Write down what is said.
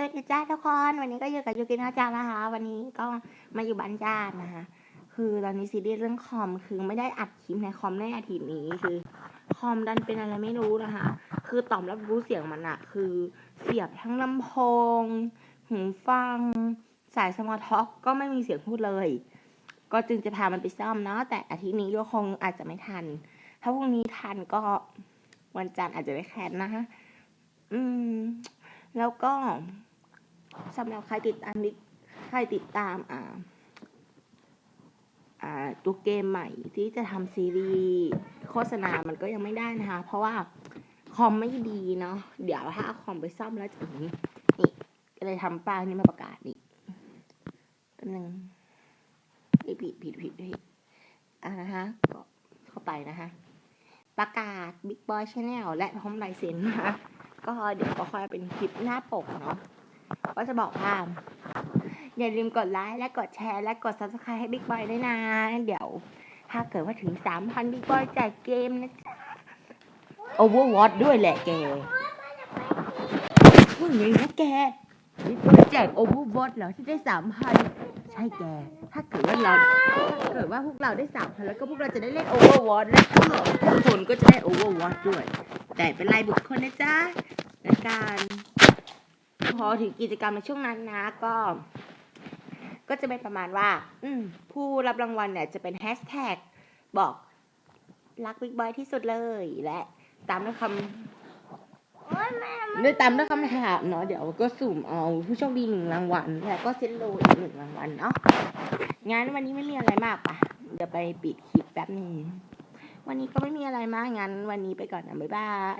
สวัสดีจ้าทุกคนวันนี้ก็อยู่กับยูกินาจานะคะ วันนี้ก็มาอยู่บ้านญาตินะคะ คือตอนนี้ซีรีส์เรื่องคอมคือไม่ได้อัดคลิปในคอมในอาทิตย์นี้คือคอมดันเป็นอะไรไม่รู้นะคะ คือตอบรับรู้เสียงมันอะคือเสียบทั้งลำโพงหูฟัง สายสมาร์ทท็อกก็ไม่มีเสียงพูดเลย ก็จึงจะพามันไปซ่อมเนาะแต่อาทิตย์นี้ก็คงอาจจะไม่ทัน ถ้าพรุ่งนี้ทันก็วันจันทร์อาจจะได้แคนนะคะ อืม แล้วก็ สำหรับใครติดตามนิใครติดตามอ่าอ่าตัวเกมใหม่ที่จะทำซีรีส์โฆษณา มันก็ยังไม่ได้นะคะ เพราะว่าคอมไม่ดีเนาะ เดี๋ยวถ้าเอาคอมไปซ่อมแล้วจะอย่างนี้นี่ก็เลยทำป้ายนี้มาประกาศนี่แป๊บนึงเอ้ผิดผิดผิดผิดอ่านะคะก็เข้าไปนะคะ ประกาศ Big Boy Channel และพร้อมลายเซ็นนะคะ ก็เดี๋ยวก็ค่อยเป็นคลิปหน้าปกเนาะ ก็จะบอกว่าอย่าลืมกดไลค์และกดแชร์และกด subscribe ให้ Big Boy ด้วยนะ เดี๋ยว ถ้าเกิดว่าถึง3,000 Big Boy แจกเกมนะจ๊ะ Overwatch ด้วยแหละแกพูดอย่างนี้นะแก Big Boy แจก Overwatch เหรอที่ได้3,000ใช่แก ถ้าเกิดว่าเราถ้าเกิดว่าพวกเราได้3,000แล้วก็พวกเราจะได้เล่น Overwatch และทุกคนก็จะได้ Overwatch ด้วย แต่เป็นรายบุคคลนะจ๊ะในการ พอถึงกิจกรรมในช่วงนั้นนะก็ ก็จะเป็นประมาณว่า อืมผู้รับรางวัลเนี่ยจะเป็นแฮชแท็กบอกรักบิ๊กบอยที่สุดเลยและตามด้วยคำด้วยตามด้วยคำถามเนาะเดี๋ยวก็สุ่มเอาผู้โชคดีหนึ่งรางวัลแล้วก็เซ็นโลอีกหนึ่งรางวัลเนาะงั้นวันนี้ไม่มีอะไรมากปะเดี๋ยวไปปิดคลิปแป๊บหนึงวันนี้ก็ไม่มีอะไรมากงั้น วันนี้ไปก่อนนะบ๊ายบาย